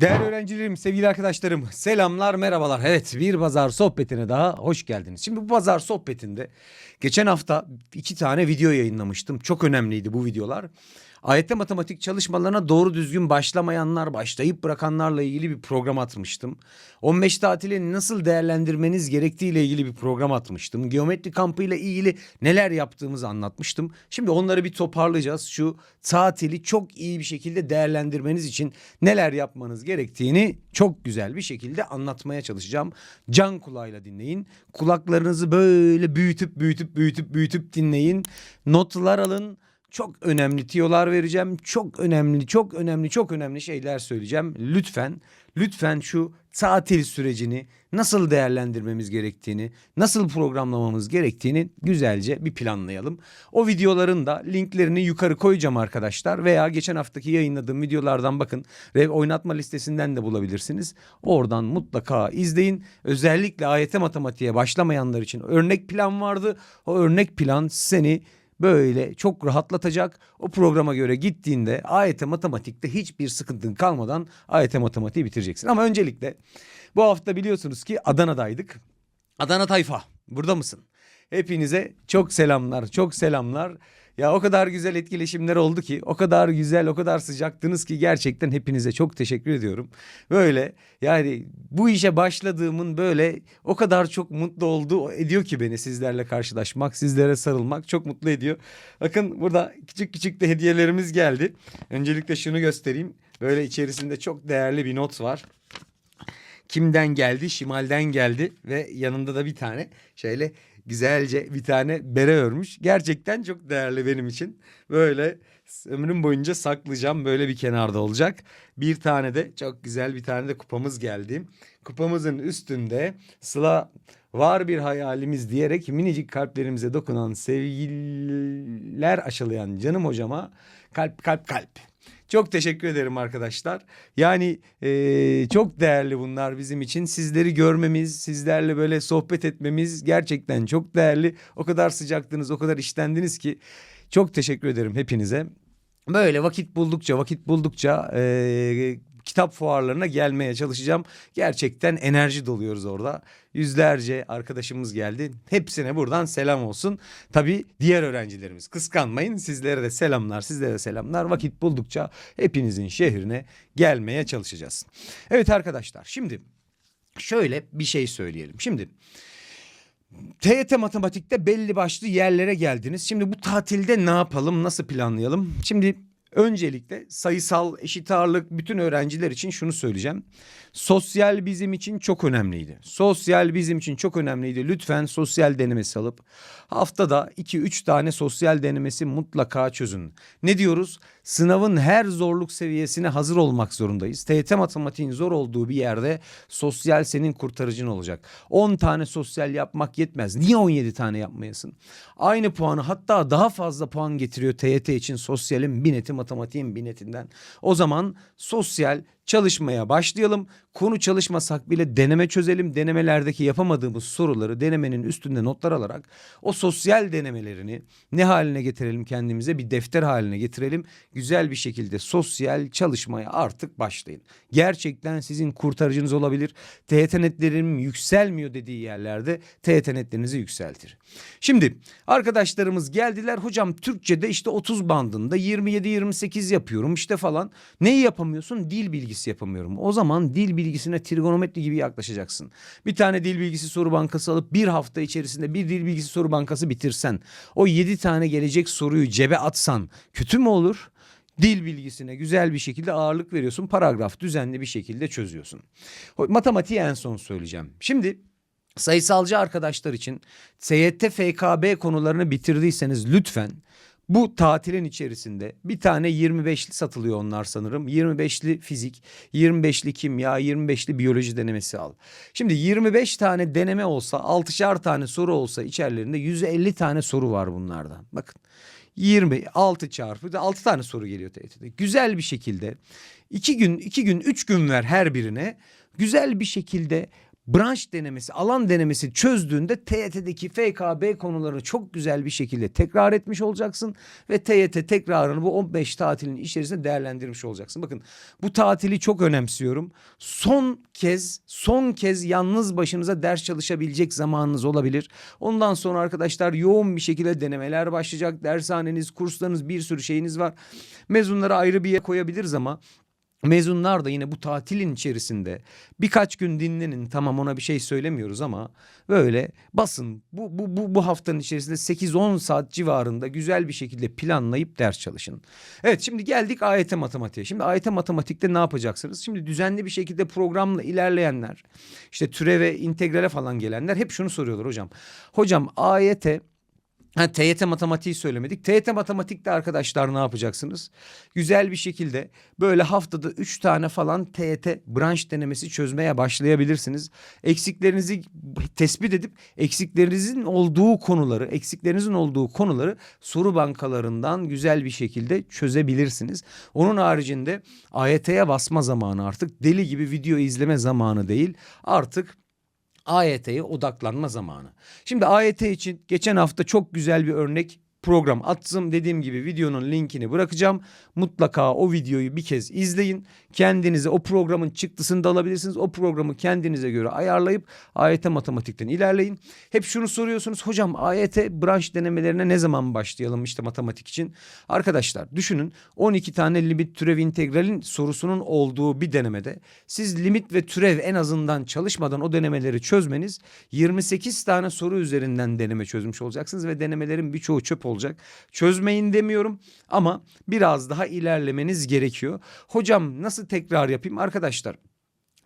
Değerli öğrencilerim, sevgili arkadaşlarım, selamlar, merhabalar. Evet, bir pazar sohbetine daha hoş geldiniz. Şimdi bu pazar sohbetinde geçen hafta iki tane video yayınlamıştım. Çok önemliydi bu videolar. AYT matematik çalışmalarına doğru düzgün başlamayanlar, başlayıp bırakanlarla ilgili bir program atmıştım. 15 tatili nasıl değerlendirmeniz gerektiğiyle ilgili bir program atmıştım. Geometri kampıyla ilgili neler yaptığımızı anlatmıştım. Şimdi onları bir toparlayacağız. Şu tatili çok iyi bir şekilde değerlendirmeniz için neler yapmanız gerektiğini çok güzel bir şekilde anlatmaya çalışacağım. Can kulağıyla dinleyin. Kulaklarınızı böyle büyütüp büyütüp büyütüp büyütüp dinleyin. Notlar alın. Çok önemli tiyolar vereceğim. Çok önemli, çok önemli, çok önemli şeyler söyleyeceğim. Lütfen, lütfen şu tatil sürecini nasıl değerlendirmemiz gerektiğini, nasıl programlamamız gerektiğini güzelce bir planlayalım. O videoların da linklerini yukarı koyacağım arkadaşlar veya geçen haftaki yayınladığım videolardan bakın ve oynatma listesinden de bulabilirsiniz. Oradan mutlaka izleyin. Özellikle AYT matematiğe başlamayanlar için örnek plan vardı. O örnek plan seni böyle çok rahatlatacak. O programa göre gittiğinde AYT matematikte hiçbir sıkıntın kalmadan AYT matematiği bitireceksin. Ama öncelikle bu hafta biliyorsunuz ki Adana'daydık. Adana tayfa burada mısın? Hepinize çok selamlar, çok selamlar. Ya o kadar güzel etkileşimler oldu ki, o kadar güzel, o kadar sıcaktınız ki gerçekten hepinize çok teşekkür ediyorum. Böyle yani bu işe başladığımın böyle o kadar çok mutlu oldu ediyor ki beni sizlerle karşılaşmak, sizlere sarılmak çok mutlu ediyor. Bakın burada küçük küçük de hediyelerimiz geldi. Öncelikle şunu göstereyim. Böyle içerisinde çok değerli bir not var kimden geldi? Şimal'den geldi ve yanında da bir tane şöyle güzelce bir tane bere örmüş. Gerçekten çok değerli benim için. Böyle ömrüm boyunca saklayacağım. Böyle bir kenarda olacak. Bir tane de çok güzel bir tane de kupamız geldi. Kupamızın üstünde Sıla var bir hayalimiz diyerek minicik kalplerimize dokunan sevgiler aşılayan canım hocama kalp kalp kalp. Çok teşekkür ederim arkadaşlar. Yani eee, çok değerli bunlar bizim için. Sizleri görmemiz, sizlerle böyle sohbet etmemiz gerçekten çok değerli. O kadar sıcaktınız, o kadar işlendiniz ki çok teşekkür ederim hepinize. Böyle vakit buldukça, vakit buldukça eee, kitap fuarlarına gelmeye çalışacağım. Gerçekten enerji doluyoruz orada. Yüzlerce arkadaşımız geldi. Hepsine buradan selam olsun. Tabii diğer öğrencilerimiz kıskanmayın. Sizlere de selamlar, sizlere de selamlar. Vakit buldukça hepinizin şehrine gelmeye çalışacağız. Evet arkadaşlar şimdi şöyle bir şey söyleyelim. Şimdi TYT matematikte belli başlı yerlere geldiniz. Şimdi bu tatilde ne yapalım, nasıl planlayalım? Şimdi öncelikle sayısal eşit ağırlık bütün öğrenciler için şunu söyleyeceğim. Sosyal bizim için çok önemliydi. Sosyal bizim için çok önemliydi. Lütfen sosyal denemesi alıp haftada 2-3 tane sosyal denemesi mutlaka çözün. Ne diyoruz? Sınavın her zorluk seviyesine hazır olmak zorundayız. TYT matematiğin zor olduğu bir yerde sosyal senin kurtarıcın olacak. 10 tane sosyal yapmak yetmez. Niye 17 tane yapmayasın? Aynı puanı hatta daha fazla puan getiriyor TYT için sosyalin bir neti matematiğin bir netinden. O zaman sosyal çalışmaya başlayalım. Konu çalışmasak bile deneme çözelim. Denemelerdeki yapamadığımız soruları denemenin üstünde notlar alarak o sosyal denemelerini ne haline getirelim kendimize bir defter haline getirelim. Güzel bir şekilde sosyal çalışmaya artık başlayın. Gerçekten sizin kurtarıcınız olabilir. TYT netlerim yükselmiyor dediği yerlerde TYT netlerinizi yükseltir. Şimdi arkadaşlarımız geldiler. Hocam Türkçe'de işte 30 bandında 27-28 yapıyorum işte falan. Neyi yapamıyorsun? Dil bilgisi yapamıyorum. O zaman dil bilgisine trigonometri gibi yaklaşacaksın. Bir tane dil bilgisi soru bankası alıp bir hafta içerisinde bir dil bilgisi soru bankası bitirsen. O 7 tane gelecek soruyu cebe atsan kötü mü olur? Dil bilgisine güzel bir şekilde ağırlık veriyorsun. Paragraf düzenli bir şekilde çözüyorsun. Matematiği en son söyleyeceğim. Şimdi sayısalcı arkadaşlar için SYT FKB konularını bitirdiyseniz lütfen bu tatilin içerisinde bir tane 25'li satılıyor onlar sanırım. 25'li fizik, 25'li kimya, 25'li biyoloji denemesi al. Şimdi 25 tane deneme olsa, 6'şar tane soru olsa içerilerinde 150 tane soru var bunlardan. Bakın 26 çarpı 6 tane soru geliyor TYT'de. Güzel bir şekilde 2 gün, 2 gün, 3 gün ver her birine. Güzel bir şekilde branş denemesi, alan denemesi çözdüğünde TYT'deki FKB konularını çok güzel bir şekilde tekrar etmiş olacaksın ve TYT tekrarını bu 15 tatilin içerisinde değerlendirmiş olacaksın. Bakın bu tatili çok önemsiyorum. Son kez, son kez yalnız başınıza ders çalışabilecek zamanınız olabilir. Ondan sonra arkadaşlar yoğun bir şekilde denemeler başlayacak. Dershaneniz, kurslarınız, bir sürü şeyiniz var. Mezunları ayrı bir yere koyabiliriz ama Mezunlar da yine bu tatilin içerisinde birkaç gün dinlenin tamam ona bir şey söylemiyoruz ama böyle basın bu, bu, bu, bu haftanın içerisinde 8-10 saat civarında güzel bir şekilde planlayıp ders çalışın. Evet şimdi geldik AYT matematiğe. Şimdi AYT matematikte ne yapacaksınız? Şimdi düzenli bir şekilde programla ilerleyenler işte türeve integrale falan gelenler hep şunu soruyorlar hocam. Hocam AYT Ha, TYT matematiği söylemedik. TYT matematikte arkadaşlar ne yapacaksınız? Güzel bir şekilde böyle haftada üç tane falan TYT branş denemesi çözmeye başlayabilirsiniz. Eksiklerinizi tespit edip eksiklerinizin olduğu konuları, eksiklerinizin olduğu konuları soru bankalarından güzel bir şekilde çözebilirsiniz. Onun haricinde AYT'ye basma zamanı artık deli gibi video izleme zamanı değil. Artık AYT'ye odaklanma zamanı. Şimdi AYT için geçen hafta çok güzel bir örnek program attım. Dediğim gibi videonun linkini bırakacağım. Mutlaka o videoyu bir kez izleyin. Kendinize o programın çıktısını da alabilirsiniz. O programı kendinize göre ayarlayıp AYT matematikten ilerleyin. Hep şunu soruyorsunuz. Hocam AYT branş denemelerine ne zaman başlayalım işte matematik için? Arkadaşlar düşünün 12 tane limit türev integralin sorusunun olduğu bir denemede siz limit ve türev en azından çalışmadan o denemeleri çözmeniz 28 tane soru üzerinden deneme çözmüş olacaksınız ve denemelerin birçoğu çöp olacak. Çözmeyin demiyorum ama biraz daha ilerlemeniz gerekiyor. Hocam nasıl tekrar yapayım arkadaşlar?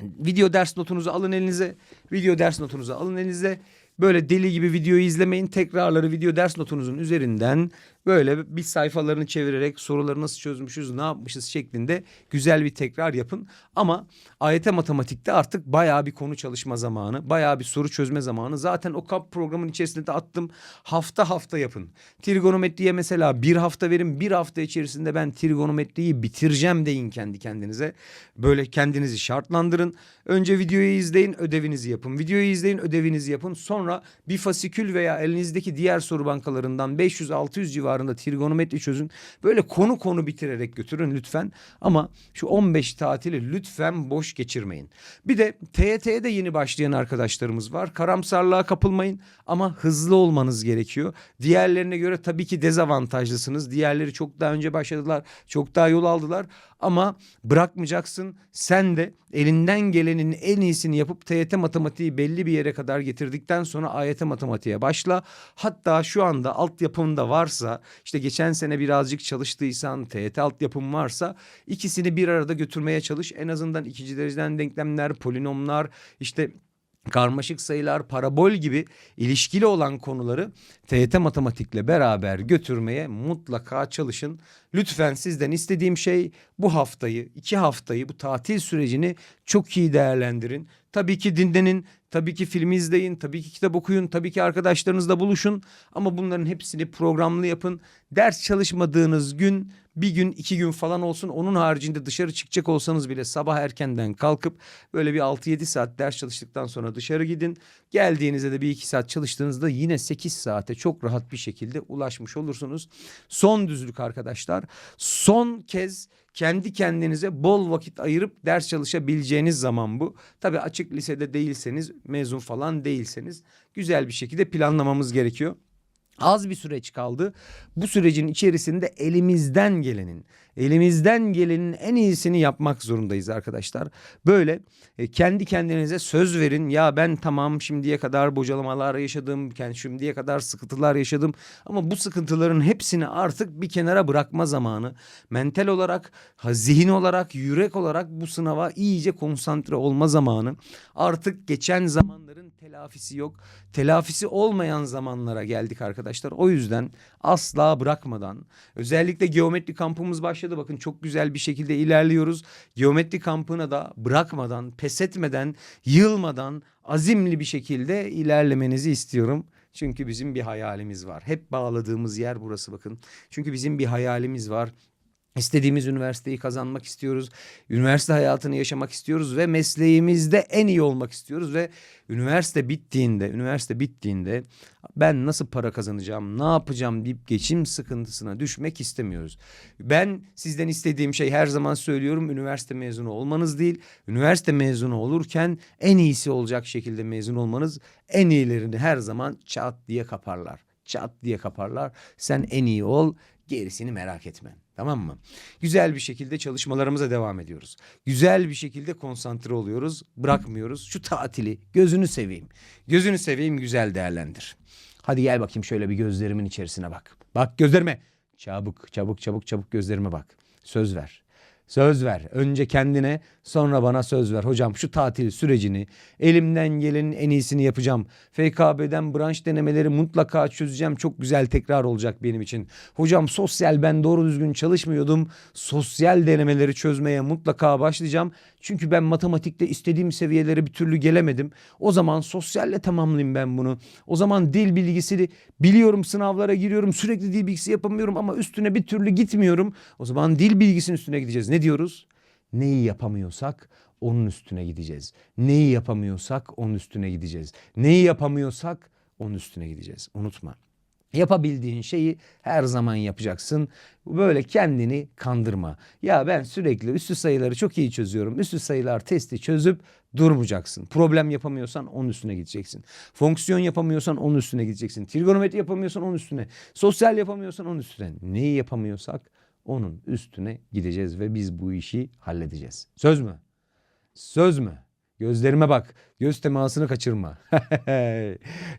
Video ders notunuzu alın elinize. Video ders notunuzu alın elinize. Böyle deli gibi videoyu izlemeyin. Tekrarları video ders notunuzun üzerinden böyle bir sayfalarını çevirerek soruları nasıl çözmüşüz, ne yapmışız şeklinde güzel bir tekrar yapın. Ama AYT matematikte artık bayağı bir konu çalışma zamanı, bayağı bir soru çözme zamanı. Zaten o kap programın içerisinde de attım. Hafta hafta yapın. Trigonometriye mesela bir hafta verin. Bir hafta içerisinde ben trigonometriyi bitireceğim deyin kendi kendinize. Böyle kendinizi şartlandırın. Önce videoyu izleyin, ödevinizi yapın. Videoyu izleyin, ödevinizi yapın. Sonra bir fasikül veya elinizdeki diğer soru bankalarından 500-600 civarında trigonometri çözün. Böyle konu konu bitirerek götürün lütfen. Ama şu 15 tatili lütfen boş geçirmeyin. Bir de TYT'ye de yeni başlayan arkadaşlarımız var. Karamsarlığa kapılmayın ama hızlı olmanız gerekiyor. Diğerlerine göre tabii ki dezavantajlısınız. Diğerleri çok daha önce başladılar, çok daha yol aldılar. Ama bırakmayacaksın. Sen de elinden gelenin en iyisini yapıp TYT matematiği belli bir yere kadar getirdikten sonra AYT matematiğe başla. Hatta şu anda altyapında varsa işte geçen sene birazcık çalıştıysan TYT altyapın varsa ikisini bir arada götürmeye çalış. En azından ikinci dereceden denklemler, polinomlar işte karmaşık sayılar, parabol gibi ilişkili olan konuları TYT matematikle beraber götürmeye mutlaka çalışın. Lütfen sizden istediğim şey bu haftayı, iki haftayı, bu tatil sürecini çok iyi değerlendirin. Tabii ki dinlenin, tabii ki film izleyin, tabii ki kitap okuyun, tabii ki arkadaşlarınızla buluşun. Ama bunların hepsini programlı yapın. Ders çalışmadığınız gün bir gün iki gün falan olsun onun haricinde dışarı çıkacak olsanız bile sabah erkenden kalkıp böyle bir 6-7 saat ders çalıştıktan sonra dışarı gidin. Geldiğinizde de bir iki saat çalıştığınızda yine 8 saate çok rahat bir şekilde ulaşmış olursunuz. Son düzlük arkadaşlar son kez kendi kendinize bol vakit ayırıp ders çalışabileceğiniz zaman bu. Tabii açık lisede değilseniz mezun falan değilseniz güzel bir şekilde planlamamız gerekiyor. Az bir süreç kaldı. Bu sürecin içerisinde elimizden gelenin, elimizden gelenin en iyisini yapmak zorundayız arkadaşlar. Böyle e, kendi kendinize söz verin. Ya ben tamam şimdiye kadar bocalamalar yaşadım, kendi şimdiye kadar sıkıntılar yaşadım ama bu sıkıntıların hepsini artık bir kenara bırakma zamanı. Mental olarak, zihin olarak, yürek olarak bu sınava iyice konsantre olma zamanı. Artık geçen zamanların telafisi yok. Telafisi olmayan zamanlara geldik arkadaşlar. O yüzden asla bırakmadan özellikle geometri kampımız başladı. Bakın çok güzel bir şekilde ilerliyoruz. Geometri kampına da bırakmadan, pes etmeden, yılmadan azimli bir şekilde ilerlemenizi istiyorum. Çünkü bizim bir hayalimiz var. Hep bağladığımız yer burası bakın. Çünkü bizim bir hayalimiz var. İstediğimiz üniversiteyi kazanmak istiyoruz. Üniversite hayatını yaşamak istiyoruz ve mesleğimizde en iyi olmak istiyoruz ve üniversite bittiğinde, üniversite bittiğinde ben nasıl para kazanacağım, ne yapacağım deyip geçim sıkıntısına düşmek istemiyoruz. Ben sizden istediğim şey her zaman söylüyorum üniversite mezunu olmanız değil. Üniversite mezunu olurken en iyisi olacak şekilde mezun olmanız en iyilerini her zaman çat diye kaparlar. Çat diye kaparlar. Sen en iyi ol, gerisini merak etme. Tamam mı? Güzel bir şekilde çalışmalarımıza devam ediyoruz. Güzel bir şekilde konsantre oluyoruz. Bırakmıyoruz. Şu tatili gözünü seveyim. Gözünü seveyim güzel değerlendir. Hadi gel bakayım şöyle bir gözlerimin içerisine bak. Bak gözlerime. Çabuk çabuk çabuk çabuk gözlerime bak. Söz ver. Söz ver. Önce kendine sonra bana söz ver. Hocam şu tatil sürecini elimden gelenin en iyisini yapacağım. FKB'den branş denemeleri mutlaka çözeceğim. Çok güzel tekrar olacak benim için. Hocam sosyal ben doğru düzgün çalışmıyordum. Sosyal denemeleri çözmeye mutlaka başlayacağım. Çünkü ben matematikte istediğim seviyelere bir türlü gelemedim. O zaman sosyalle tamamlayayım ben bunu. O zaman dil bilgisi biliyorum sınavlara giriyorum. Sürekli dil bilgisi yapamıyorum ama üstüne bir türlü gitmiyorum. O zaman dil bilgisinin üstüne gideceğiz. Ne diyoruz? Neyi yapamıyorsak onun üstüne gideceğiz. Neyi yapamıyorsak onun üstüne gideceğiz. Neyi yapamıyorsak onun üstüne gideceğiz. Unutma. Yapabildiğin şeyi her zaman yapacaksın. Böyle kendini kandırma. Ya ben sürekli üstü sayıları çok iyi çözüyorum. Üstü sayılar testi çözüp durmayacaksın. Problem yapamıyorsan onun üstüne gideceksin. Fonksiyon yapamıyorsan onun üstüne gideceksin. Trigonometri yapamıyorsan onun üstüne. Sosyal yapamıyorsan onun üstüne. Neyi yapamıyorsak onun üstüne gideceğiz ve biz bu işi halledeceğiz. Söz mü? Söz mü? Gözlerime bak. Göz temasını kaçırma.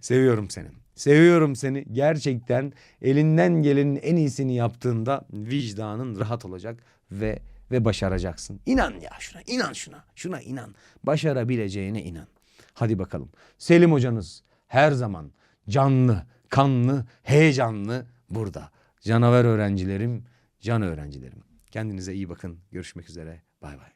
Seviyorum seni. Seviyorum seni. Gerçekten elinden gelenin en iyisini yaptığında vicdanın rahat olacak ve ve başaracaksın. İnan ya şuna, inan şuna. Şuna inan. Başarabileceğine inan. Hadi bakalım. Selim hocanız her zaman canlı, kanlı, heyecanlı burada. Canavar öğrencilerim, can öğrencilerim. Kendinize iyi bakın. Görüşmek üzere. Bay bay.